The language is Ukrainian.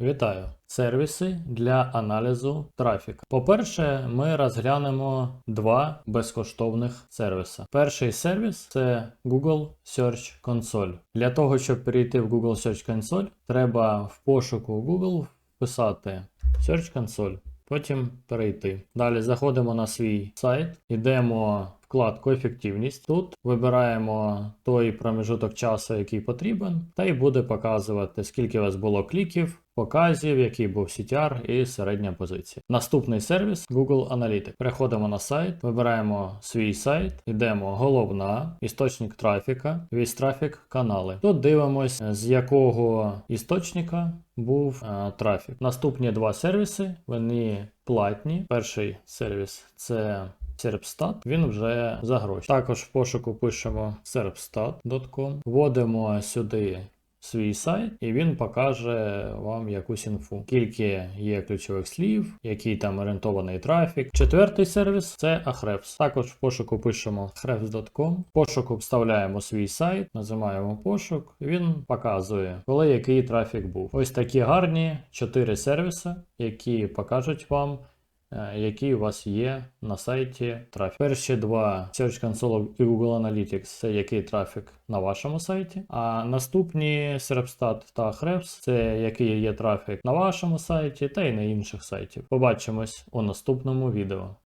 Вітаю! Сервіси для аналізу трафіку. По-перше, ми розглянемо два безкоштовних сервіси. Перший сервіс це Google Search Console. Для того, щоб перейти в Google Search Console, треба в пошуку Google вписати Search Console, потім перейти. Далі заходимо на свій сайт, йдемо вкладку Ефективність. Тут вибираємо той промежуток часу, який потрібен, та й буде показувати, скільки у вас було кліків, показів, який був CTR і середня позиція. Наступний сервіс Google Analytics. Переходимо на сайт, вибираємо свій сайт, йдемо головна, істочник трафіка, весь трафік, канали. Тут дивимось, з якого істочника був е, трафік. Наступні два сервіси, вони платні. Перший сервіс це Serpstat, він вже за гроші. Також в пошуку пишемо serpstat.com, вводимо сюди свій сайт, і він покаже вам якусь інфу. Скільки є ключових слів, який там орієнтований трафік. Четвертий сервіс це Ahrefs. Також в пошуку пишемо ahrefs.com. В пошуку вставляємо свій сайт, називаємо пошук, він показує, коли який трафік був. Ось такі гарні чотири сервіси, які покажуть вам. Е, Які у вас є на сайті трафік. Перші два Search Console і Google Analytics це який трафік на вашому сайті. А наступні Serpstat та Ahrefs це який є трафік на вашому сайті та й на інших сайтів. Побачимось у наступному відео.